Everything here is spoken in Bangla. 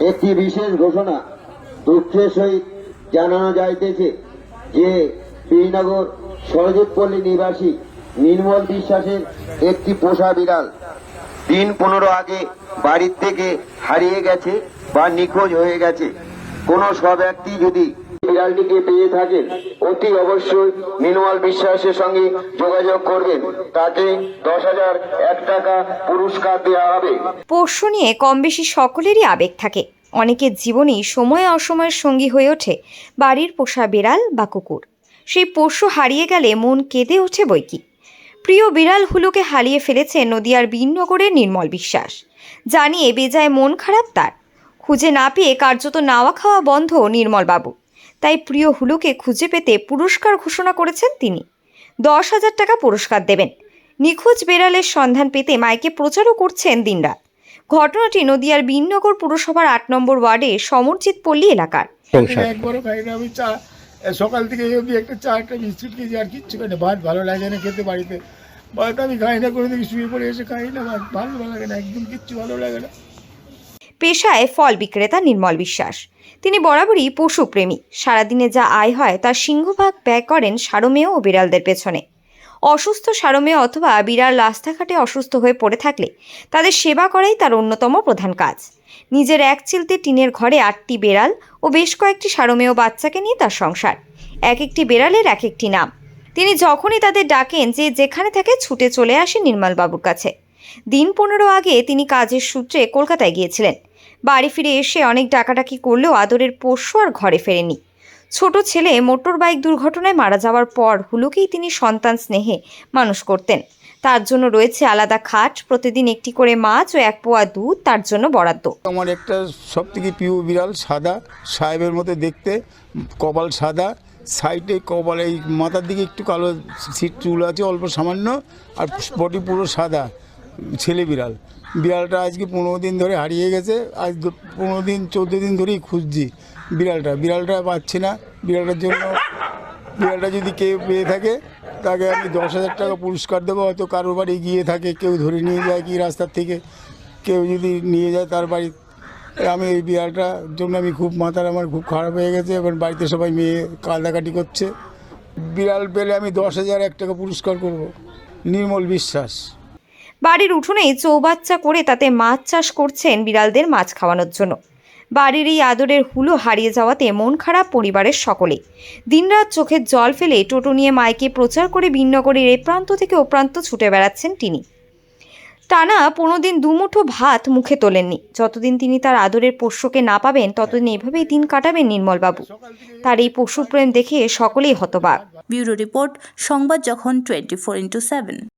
একটি বিশেষ ঘোষণা দুঃখের সহিত জানানো যাইতেছে যে শ্রীনগর সরজিৎপল্লী নিবাসী নির্মল বিশ্বাসের একটি পোষা বিড়াল দিন পনেরো আগে বাড়ির থেকে হারিয়ে গেছে বা নিখোঁজ হয়ে গেছে। কোনো সব ব্যক্তি যদি বিড়ালটিকে পেয়ে থাকেন। অতি অবশ্যই নির্মল বিশ্বাসের সঙ্গে যোগাযোগ করবেন। তাকে দশ হাজার এক টাকা পুরস্কার দেওয়া হবে। পোষ্য নিয়ে কম বেশি সকলেরই আবেগ থাকে। অনেকের জীবনেই সময় অসময়ের সঙ্গী হয়ে ওঠে বাড়ির পোষা বিড়াল বা কুকুর। সেই পোষ্য হারিয়ে গেলে মন কেঁদে ওঠে বইকি প্রিয় বিড়াল হুলুকে হারিয়ে ফেলেছে নদিয়ার বীরনগরের নির্মল বিশ্বাস। জানিয়ে বেজায় মন খারাপ তার। খুঁজে না পেয়ে কার্যত নাওয়া খাওয়া বন্ধ নির্মল বাবু তাই প্রিয় হুলুকে খুঁজে পেতে পুরস্কার ঘোষণা করেছেন তিনি। দশ হাজার টাকা পুরস্কার দেবেন। নিখোঁজ বেড়ালের সন্ধান পেতে মাইকে প্রচারও করছেন দিনরাত। ঘটনাটি নদিয়ার বীরনগর পুরসভার আট নম্বর ওয়ার্ডে সমরজিৎ পল্লী এলাকার সংসার একবারও খাই না আমি চা সকাল থেকে এই অবধি একটা চা একটা বিস্কুট খেয়েছি আর কিচ্ছু খাই না। ভাত ভালো লাগে না খেতে বাড়িতে। ভাত আমি খাই না করে দেখি শুয়ে পড়ে এসে খাই না ভাত ভালো লাগে না একদম কিচ্ছু ভালো লাগে না। পেশায় ফল বিক্রেতা নির্মল বিশ্বাস। তিনি বরাবরই পশুপ্রেমী। সারাদিনে যা আয় হয় তার সিংহভাগ ব্যয় করেন সারমেয় ও বিড়ালদের পেছনে। অসুস্থ সারমেয় অথবা বিড়াল রাস্তাঘাটে অসুস্থ হয়ে পড়ে থাকলে তাদের সেবা করাই তার অন্যতম প্রধান কাজ। নিজের এক চিলতে টিনের ঘরে আটটি বেড়াল ও বেশ কয়েকটি সারমেয় বাচ্চাকে নিয়ে তার সংসার। এক একটি বেড়ালের এক একটি নাম। তিনি যখনই তাদের ডাকেন যে যেখানে থাকে ছুটে চলে আসে নির্মলবাবুর কাছে। দিন পনেরো আগে তিনি কাজের সূত্রে কলকাতায় গিয়েছিলেন। বাড়ি ফিরে এসে অনেক ডাকাডাকি করলেও আদরের পোষ্য আর ঘরে ফেরেনি। ছোট ছেলে মোটর বাইক দুর্ঘটনায় মারা যাওয়ার পর হুলুকেই তিনি সন্তান স্নেহে মানুষ করতেন। তার জন্য রয়েছে আলাদা খাট, প্রতিদিন একটি করে মাছ ও এক পোয়া দুধ, তার জন্য বরাদ্দ। আমার একটা সব থেকে প্রিয় বিড়াল সাদা, সাহেবের মতো দেখতে, কপাল সাদা, সাইডে কপাল এই মাথার দিকে একটু কালো সিট চুল আছে, অল্প সামান্য, আর বডি পুরো সাদা। ছেলে বিড়াল। বিড়ালটা আজকে পনেরো দিন ধরে হারিয়ে গেছে, আজ পনেরো দিন, চোদ্দ দিন ধরেই খুঁজছি বিড়ালটা। বিড়ালটা পাচ্ছি না। বিড়ালটার জন্য, বিড়ালটা যদি কেউ পেয়ে থাকে, তাকে আমি দশ হাজার টাকা পুরস্কার দেবো। হয়তো কারোর বাড়ি গিয়ে থাকে, কেউ ধরে নিয়ে যায় কি রাস্তার থেকে, কেউ যদি নিয়ে যায় তার বাড়ি। আমি এই বিড়ালটার জন্য আমি খুব মাথার আমার খুব খারাপ হয়ে গেছে। এবার বাড়িতে সবাই মেয়ে কাঁদাকাটি করছে। বিড়াল পেলে আমি দশ হাজার এক টাকা পুরস্কার করব। নির্মল বিশ্বাস। বাড়ির উঠোনেই চৌবাচ্চা করে তাতে মাছ চাষ করছেন বিড়ালদের মাছ খাওয়ানোর জন্য। বাড়ির এই আদরের হুলো হারিয়ে যাওয়াতে মন খারাপ পরিবারের সকলে। দিনরাত চোখের জল ফেলে টোটো নিয়ে মাইকে প্রচার করে বিনগরের এ প্রান্ত থেকে ও প্রান্ত ছুটে বেড়াচ্ছেন তিনি। টানা পনেরো দিন দুমুঠো ভাত মুখে তোলেননি। যতদিন তিনি তার আদরের পোষ্যকে না পাবেন, ততদিন এভাবেই দিন কাটাবেন নির্মলবাবু। তার এই পশুপ্রেম দেখে সকলেই হতবাক। ব্যুরো রিপোর্ট, সংবাদ যখন টোয়েন্টি ফোর ইন্টু সেভেন।